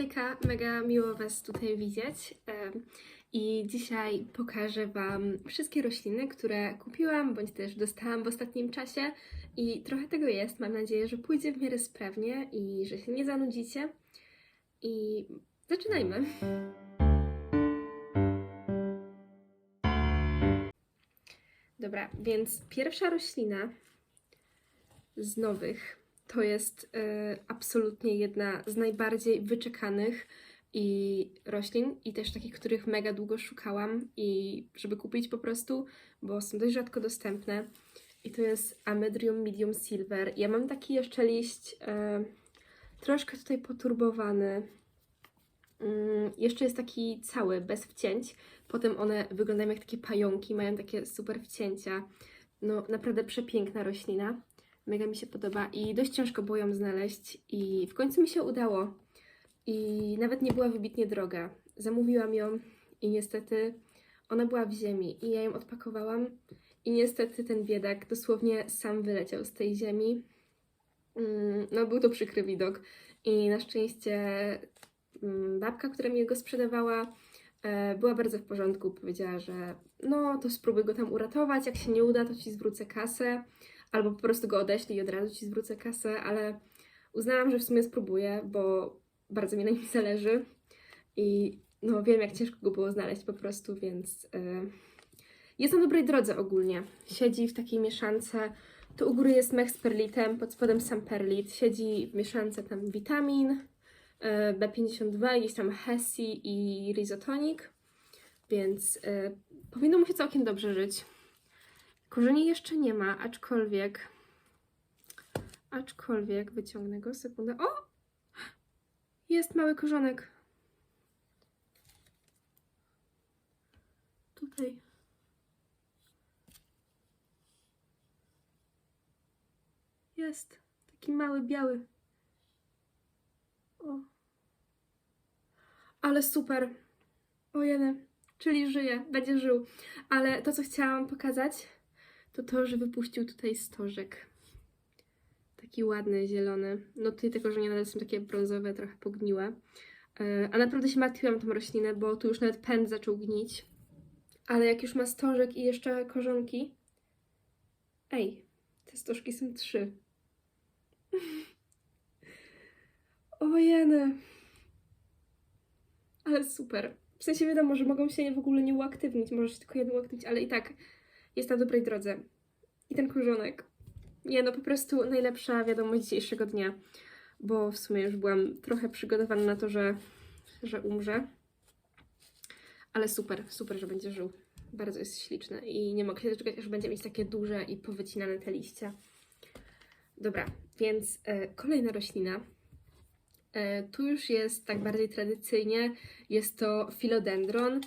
Hejka, mega miło Was tutaj widzieć. I dzisiaj pokażę Wam wszystkie rośliny, które kupiłam, bądź też dostałam w ostatnim czasie. I trochę tego jest. Mam nadzieję, że pójdzie w miarę sprawnie i że się nie zanudzicie. I zaczynajmy. Dobra, więc pierwsza roślina z nowych to jest e, absolutnie jedna z najbardziej wyczekanych i roślin i też takich, których mega długo szukałam i żeby kupić po prostu, bo są dość rzadko dostępne. I to jest Amedrium Medium Silver. Ja mam taki jeszcze liść e, troszkę tutaj poturbowany. Mm, jeszcze jest taki cały, bez wcięć. Potem one wyglądają jak takie pająki, mają takie super wcięcia. No, naprawdę przepiękna roślina. Mega mi się podoba i dość ciężko było ją znaleźć i w końcu mi się udało. I nawet nie była wybitnie droga. Zamówiłam ją i niestety ona była w ziemi i ja ją odpakowałam i niestety ten biedak dosłownie sam wyleciał z tej ziemi. Mm, No był to przykry widok i na szczęście mm, babka, która mi go sprzedawała, e, była bardzo w porządku. Powiedziała, że no to spróbuj go tam uratować, jak się nie uda, to ci zwrócę kasę albo po prostu go odeślij i od razu ci zwrócę kasę, ale uznałam, że w sumie spróbuję, bo bardzo mi na nim zależy i no wiem, jak ciężko go było znaleźć po prostu, więc yy, jest na dobrej drodze ogólnie. Siedzi w takiej mieszance, tu u góry jest mech z perlitem, pod spodem sam perlit, siedzi w mieszance tam witamin, yy, B52, jakiś tam hesi i rizotonik, więc yy, powinno mu się całkiem dobrze żyć. Korzeni jeszcze nie ma, aczkolwiek. Aczkolwiek wyciągnę go, sekundę. O! Jest mały korzonek. Tutaj. Jest. Taki mały, biały. O. Ale super. O jeden. Czyli żyje, będzie żył. Ale to, co chciałam pokazać, to to, że wypuścił tutaj stożek. Taki ładny, zielony. No tutaj te korzenie nadal są takie brązowe, trochę pogniłe. E, A naprawdę się martwiłam tą roślinę, bo tu już nawet pęd zaczął gnić. Ale jak już ma stożek i jeszcze korzonki... Ej, te stożki są trzy. Ojeny. Ale super. W sensie wiadomo, że mogą się w ogóle nie uaktywnić, może się tylko jeden uaktywnić, ale i tak jest na dobrej drodze. I ten korzonek. Nie, no po prostu najlepsza wiadomość dzisiejszego dnia, bo w sumie już byłam trochę przygotowana na to, że, że umrze. Ale super, super, że będzie żył. Bardzo jest śliczny i nie mogę się doczekać, aż będzie mieć takie duże i powycinane te liście. Dobra, więc e, kolejna roślina. E, tu już jest tak bardziej tradycyjnie. Jest to philodendron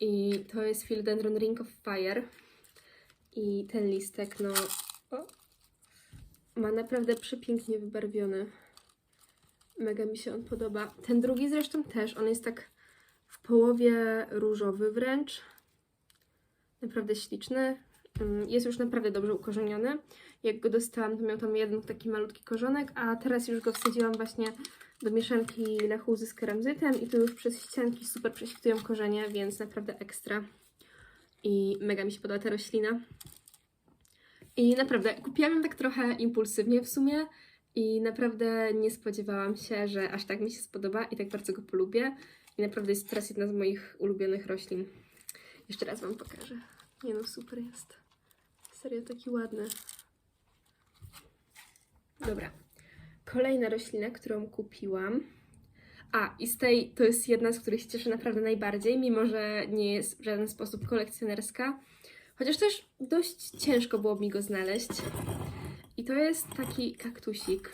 i to jest philodendron Ring of Fire. I ten listek, no, o, ma naprawdę przepięknie wybarwiony. Mega mi się on podoba. Ten drugi zresztą też, on jest tak w połowie różowy wręcz. Naprawdę śliczny. Mm, Jest już naprawdę dobrze ukorzeniony. Jak go dostałam, to miał tam jeden taki malutki korzonek, a teraz już go wsadziłam właśnie do mieszanki lechuzy z keramzytem i tu już przez ścianki super prześwitują korzenie, więc naprawdę ekstra. I mega mi się podoba ta roślina. I naprawdę kupiłam ją tak trochę impulsywnie w sumie i naprawdę nie spodziewałam się, że aż tak mi się spodoba i tak bardzo go polubię. I naprawdę jest teraz jedna z moich ulubionych roślin. Jeszcze raz Wam pokażę. Nie no, super jest. Serio, taki ładny. Dobra. Kolejna roślina, którą kupiłam. A, i z tej to jest jedna, z których się cieszę naprawdę najbardziej, mimo że nie jest w żaden sposób kolekcjonerska. Chociaż też dość ciężko było mi go znaleźć. I to jest taki kaktusik.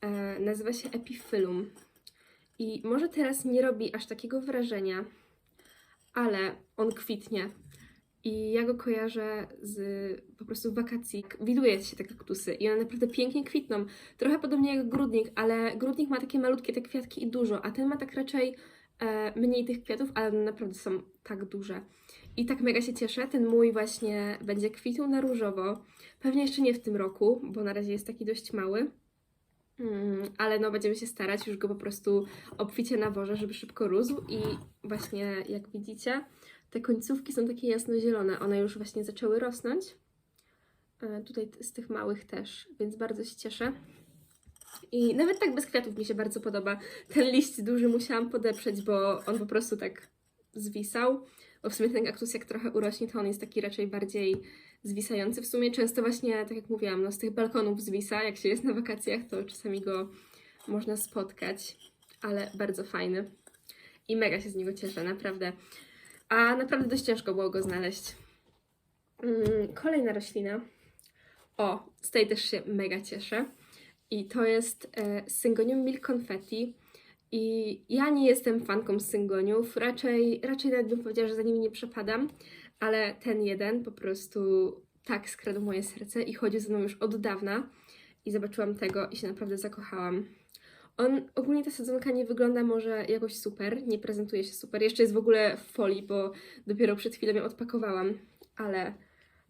E, nazywa się Epiphyllum. I może teraz nie robi aż takiego wrażenia, ale on kwitnie. I ja go kojarzę z po prostu wakacji. Widuje się te kaktusy i one naprawdę pięknie kwitną. Trochę podobnie jak grudnik, ale grudnik ma takie malutkie te kwiatki i dużo, a ten ma tak raczej e, mniej tych kwiatów, ale naprawdę są tak duże. I tak mega się cieszę. Ten mój właśnie będzie kwitł na różowo. Pewnie jeszcze nie w tym roku, bo na razie jest taki dość mały. Mm, ale no będziemy się starać już go po prostu obficie nawożę, żeby szybko rósł i właśnie jak widzicie te końcówki są takie jasnozielone, one już właśnie zaczęły rosnąć. E, Tutaj z tych małych też, więc bardzo się cieszę. I nawet tak bez kwiatów mi się bardzo podoba. Ten liść duży musiałam podeprzeć, bo on po prostu tak zwisał. Bo w sumie ten kaktus jak trochę urośnie, to on jest taki raczej bardziej zwisający. W sumie często właśnie, tak jak mówiłam, no z tych balkonów zwisa. Jak się jest na wakacjach, to czasami go można spotkać. Ale bardzo fajny. I mega się z niego cieszę, naprawdę. A naprawdę dość ciężko było go znaleźć. Mm, Kolejna roślina. O, z tej też się mega cieszę. I to jest e, Syngonium Milk Confetti. I ja nie jestem fanką syngoniów, raczej, raczej nawet bym powiedziała, że za nimi nie przepadam, ale ten jeden po prostu tak skradł moje serce i chodził ze mną już od dawna i zobaczyłam tego i się naprawdę zakochałam. On, ogólnie ta sadzonka nie wygląda może jakoś super, nie prezentuje się super, jeszcze jest w ogóle w folii, bo dopiero przed chwilą ją odpakowałam, ale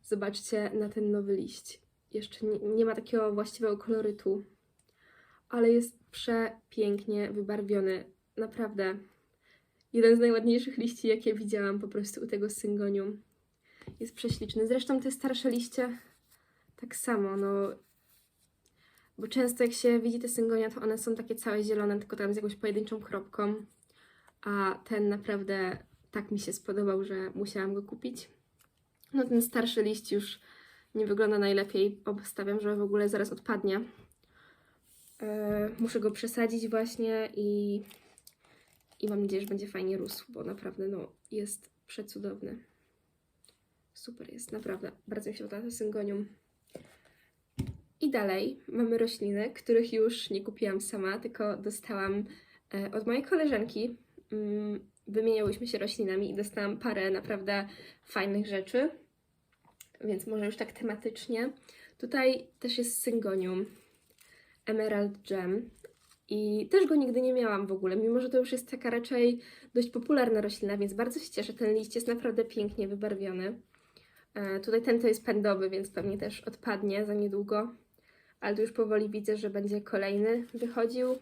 zobaczcie na ten nowy liść. Jeszcze nie, nie ma takiego właściwego kolorytu, ale jest przepięknie wybarwiony. Naprawdę. Jeden z najładniejszych liści, jakie widziałam po prostu u tego syngonium. Jest prześliczny. Zresztą te starsze liście tak samo, no. Bo często jak się widzi te syngonia, to one są takie całe zielone, tylko tam z jakąś pojedynczą kropką. A ten naprawdę tak mi się spodobał, że musiałam go kupić. No ten starszy liść już nie wygląda najlepiej. Obstawiam, że w ogóle zaraz odpadnie. E, muszę go przesadzić właśnie i, i mam nadzieję, że będzie fajnie rósł, bo naprawdę no, jest przecudowny. Super jest, naprawdę. Bardzo mi się podoba to syngonium. I dalej mamy rośliny, których już nie kupiłam sama, tylko dostałam e, od mojej koleżanki. Mm, wymieniałyśmy się roślinami i dostałam parę naprawdę fajnych rzeczy, więc może już tak tematycznie. Tutaj też jest syngonium. Emerald Gem. I też go nigdy nie miałam w ogóle, mimo że to już jest taka raczej dość popularna roślina, więc bardzo się cieszę. Ten liść jest naprawdę pięknie wybarwiony. E, tutaj ten to jest pędowy, więc pewnie też odpadnie za niedługo. Ale tu już powoli widzę, że będzie kolejny wychodził.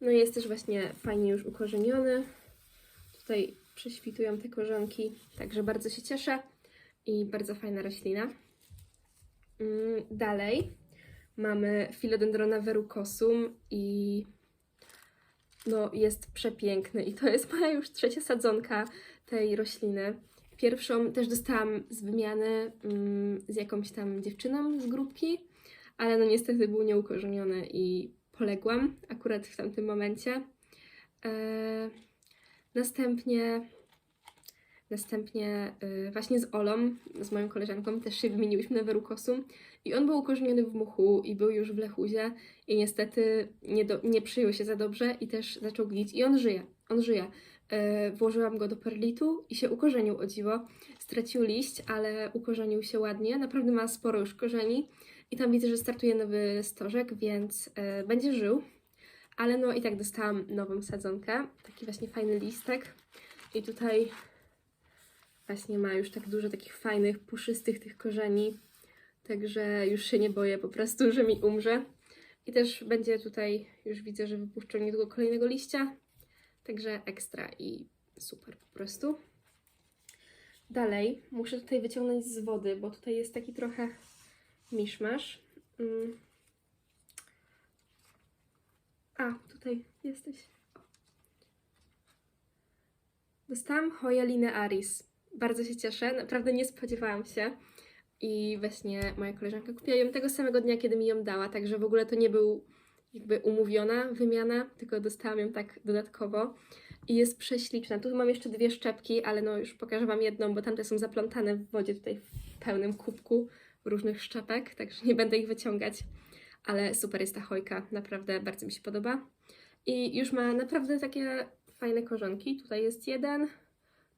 No i jest też właśnie fajnie już ukorzeniony. Tutaj prześwitują te korzonki, także bardzo się cieszę. I bardzo fajna roślina. Mm, Dalej mamy Philodendrona verrucosum i no jest przepiękny i to jest moja już trzecia sadzonka tej rośliny. Pierwszą też dostałam z wymiany mm, z jakąś tam dziewczyną z grupki, ale no niestety był nieukorzeniony i poległam akurat w tamtym momencie. E, następnie Następnie y, właśnie z Olą, z moją koleżanką, też się wymieniłyśmy na verrucosum i on był ukorzeniony w muchu i był już w lechuzie i niestety nie, do, nie przyjął się za dobrze i też zaczął gnić i on żyje, on żyje. Y, włożyłam go do perlitu i się ukorzenił o dziwo. Stracił liść, ale ukorzenił się ładnie, naprawdę ma sporo już korzeni i tam widzę, że startuje nowy stożek, więc y, będzie żył. Ale no i tak dostałam nową sadzonkę, taki właśnie fajny listek i tutaj właśnie ma już tak dużo takich fajnych, puszystych tych korzeni, także już się nie boję po prostu, że mi umrze. I też będzie tutaj, już widzę, że wypuszczą niedługo kolejnego liścia, także ekstra i super po prostu. Dalej muszę tutaj wyciągnąć z wody, bo tutaj jest taki trochę miszmasz. Mm. A, tutaj jesteś. Dostałam Hoya linearis. Bardzo się cieszę, naprawdę nie spodziewałam się. I właśnie moja koleżanka kupiła ją tego samego dnia, kiedy mi ją dała, także w ogóle to nie był jakby umówiona wymiana, tylko dostałam ją tak dodatkowo. I jest prześliczna. Tu mam jeszcze dwie szczepki, ale no już pokażę Wam jedną, bo tamte są zaplątane w wodzie tutaj w pełnym kubku różnych szczepek, także nie będę ich wyciągać. Ale super jest ta chojka, naprawdę bardzo mi się podoba. I już ma naprawdę takie fajne korzonki. Tutaj jest jeden,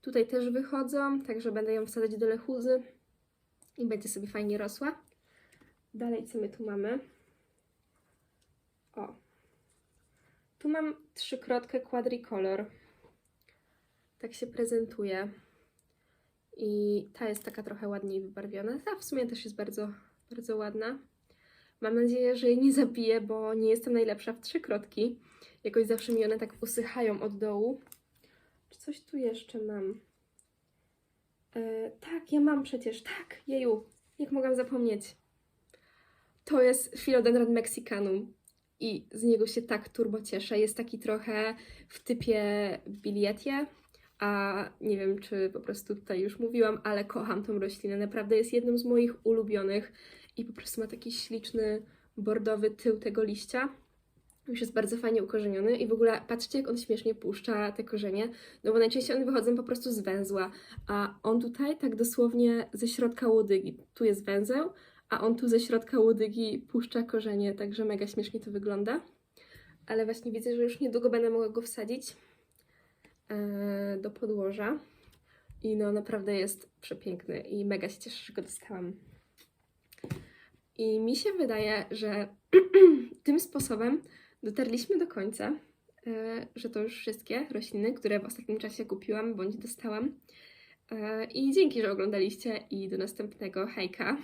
Tutaj też wychodzą, także będę ją wsadzać do lechuzy i będzie sobie fajnie rosła. Dalej, co my tu mamy? O. Tu mam trzykrotkę quadricolor. Tak się prezentuje. I ta jest taka trochę ładniej wybarwiona. Ta w sumie też jest bardzo, bardzo ładna. Mam nadzieję, że jej nie zabiję, bo nie jestem najlepsza w trzykrotki. Jakoś zawsze mi one tak usychają od dołu. Czy coś tu jeszcze mam? E, tak, ja mam przecież, tak, jeju, jak mogłam zapomnieć. To jest Philodendron mexicanum i z niego się tak turbo cieszę. Jest taki trochę w typie bilietie, a nie wiem, czy po prostu tutaj już mówiłam, ale kocham tą roślinę. Naprawdę jest jedną z moich ulubionych i po prostu ma taki śliczny, bordowy tył tego liścia. Już jest bardzo fajnie ukorzeniony i w ogóle patrzcie, jak on śmiesznie puszcza te korzenie, no bo najczęściej one wychodzą po prostu z węzła, a on tutaj tak dosłownie ze środka łodygi, tu jest węzeł, a on tu ze środka łodygi puszcza korzenie, także mega śmiesznie to wygląda. Ale właśnie widzę, że już niedługo będę mogła go wsadzić e, do podłoża. I no naprawdę jest przepiękny i mega się cieszę, że go dostałam. I mi się wydaje, że tym sposobem dotarliśmy do końca, e, że to już wszystkie rośliny, które w ostatnim czasie kupiłam bądź dostałam. E, I dzięki, że oglądaliście i do następnego hejka.